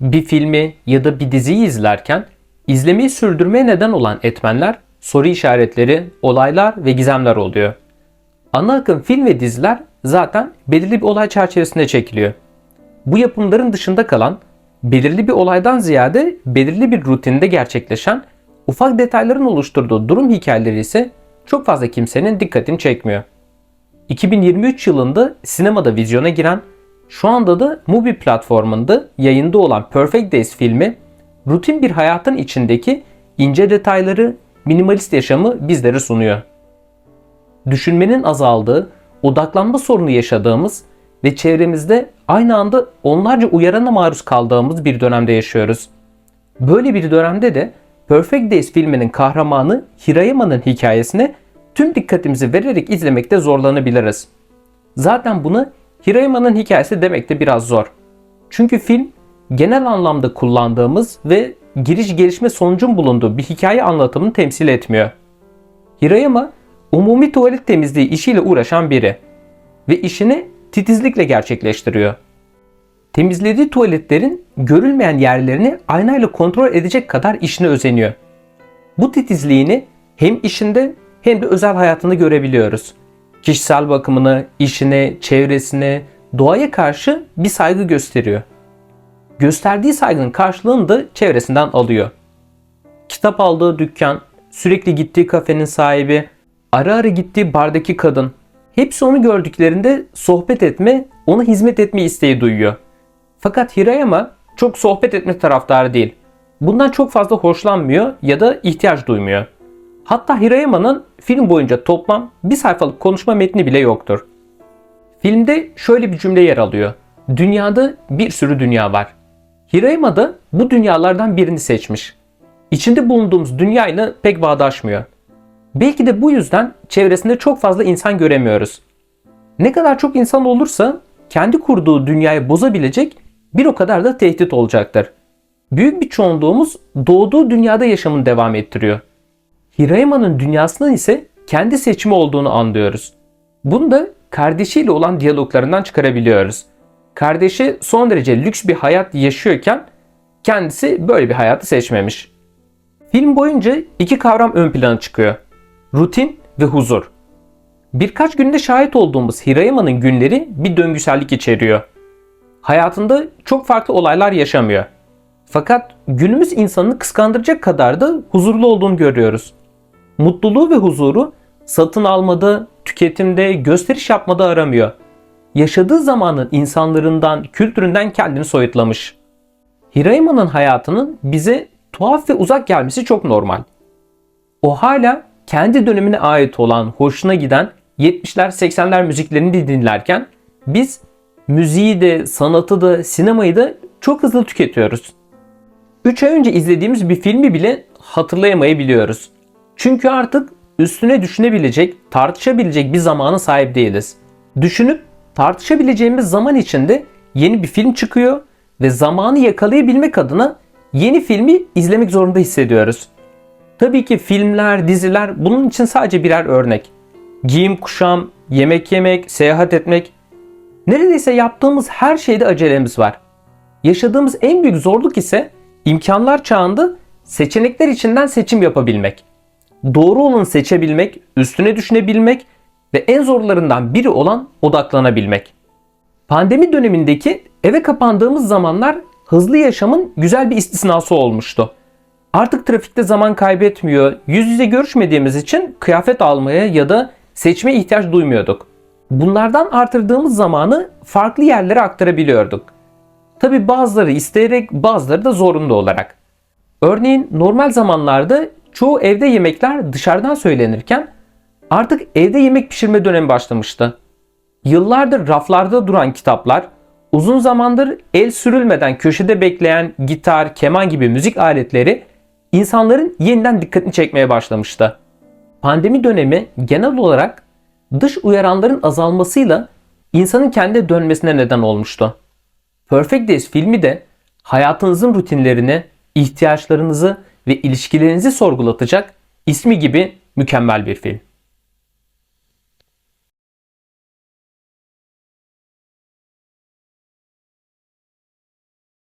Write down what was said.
Bir filmi ya da bir diziyi izlerken izlemeyi sürdürmeye neden olan etmenler soru işaretleri, olaylar ve gizemler oluyor. Ana akım film ve diziler zaten belirli bir olay çerçevesinde çekiliyor. Bu yapımların dışında kalan belirli bir olaydan ziyade belirli bir rutinde gerçekleşen ufak detayların oluşturduğu durum hikayeleri ise çok fazla kimsenin dikkatini çekmiyor. 2023 yılında sinemada vizyona giren, şu anda da Mubi platformunda yayında olan Perfect Days filmi, rutin bir hayatın içindeki ince detayları, minimalist yaşamı bizlere sunuyor. Düşünmenin azaldığı, odaklanma sorunu yaşadığımız ve çevremizde aynı anda onlarca uyarana maruz kaldığımız bir dönemde yaşıyoruz. Böyle bir dönemde de Perfect Days filminin kahramanı Hirayama'nın hikayesine tüm dikkatimizi vererek izlemekte zorlanabiliriz. Zaten bunu Hirayama'nın hikayesi demek de biraz zor. Çünkü film genel anlamda kullandığımız ve giriş gelişme sonucun bulunduğu bir hikaye anlatımını temsil etmiyor. Hirayama umumi tuvalet temizliği işiyle uğraşan biri ve işini titizlikle gerçekleştiriyor. Temizlediği tuvaletlerin görülmeyen yerlerini aynayla kontrol edecek kadar işine özeniyor. Bu titizliğini hem işinde hem de özel hayatında görebiliyoruz. Kişisel bakımını, işine, çevresine, doğaya karşı bir saygı gösteriyor. Gösterdiği saygının karşılığını da çevresinden alıyor. Kitap aldığı dükkan, sürekli gittiği kafenin sahibi, ara ara gittiği bardaki kadın, hepsi onu gördüklerinde sohbet etme, ona hizmet etme isteği duyuyor. Fakat Hirayama çok sohbet etme taraftarı değil. Bundan çok fazla hoşlanmıyor ya da ihtiyaç duymuyor. Hatta Hirayama'nın film boyunca toplam bir sayfalık konuşma metni bile yoktur. Filmde şöyle bir cümle yer alıyor. Dünyada bir sürü dünya var. Hirayama da bu dünyalardan birini seçmiş. İçinde bulunduğumuz dünyayla pek bağdaşmıyor. Belki de bu yüzden çevresinde çok fazla insan göremiyoruz. Ne kadar çok insan olursa kendi kurduğu dünyayı bozabilecek bir o kadar da tehdit olacaktır. Büyük bir çoğunluğumuz doğduğu dünyada yaşamını devam ettiriyor. Hirayama'nın dünyasının ise kendi seçimi olduğunu anlıyoruz. Bunu da kardeşiyle olan diyaloglarından çıkarabiliyoruz. Kardeşi son derece lüks bir hayat yaşıyorken kendisi böyle bir hayatı seçmemiş. Film boyunca iki kavram ön plana çıkıyor. Rutin ve huzur. Birkaç günde şahit olduğumuz Hirayama'nın günleri bir döngüsellik içeriyor. Hayatında çok farklı olaylar yaşamıyor. Fakat günümüz insanını kıskandıracak kadar da huzurlu olduğunu görüyoruz. Mutluluğu ve huzuru satın almada, tüketimde, gösteriş yapmada aramıyor. Yaşadığı zamanın insanlarından, kültüründen kendini soyutlamış. Hirayama'nın hayatının bize tuhaf ve uzak gelmesi çok normal. O hala kendi dönemine ait olan, hoşuna giden 70'ler 80'ler müziklerini dinlerken biz müziği de, sanatı da, sinemayı da çok hızlı tüketiyoruz. 3 ay önce izlediğimiz bir filmi bile hatırlayamayabiliyoruz. Çünkü artık üstüne düşünebilecek, tartışabilecek bir zamana sahip değiliz. Düşünüp tartışabileceğimiz zaman içinde yeni bir film çıkıyor ve zamanı yakalayabilmek adına yeni filmi izlemek zorunda hissediyoruz. Tabii ki filmler, diziler bunun için sadece birer örnek. Giyim kuşam, yemek yemek, seyahat etmek. Neredeyse yaptığımız her şeyde acelemiz var. Yaşadığımız en büyük zorluk ise imkanlar çağında seçenekler içinden seçim yapabilmek. Doğru olanı seçebilmek, üstüne düşünebilmek ve en zorlarından biri olan odaklanabilmek. Pandemi dönemindeki eve kapandığımız zamanlar hızlı yaşamın güzel bir istisnası olmuştu. Artık trafikte zaman kaybetmiyor, yüz yüze görüşmediğimiz için kıyafet almaya ya da seçme ihtiyaç duymuyorduk. Bunlardan artırdığımız zamanı farklı yerlere aktarabiliyorduk. Tabi bazıları isteyerek bazıları da zorunlu olarak. Örneğin normal zamanlarda çoğu evde yemekler dışarıdan söylenirken artık evde yemek pişirme dönemi başlamıştı. Yıllardır raflarda duran kitaplar, uzun zamandır el sürülmeden köşede bekleyen gitar, keman gibi müzik aletleri insanların yeniden dikkatini çekmeye başlamıştı. Pandemi dönemi genel olarak dış uyaranların azalmasıyla insanın kendi dönmesine neden olmuştu. Perfect Days filmi de hayatınızın rutinlerini, ihtiyaçlarınızı ve ilişkilerinizi sorgulatacak ismi gibi mükemmel bir film.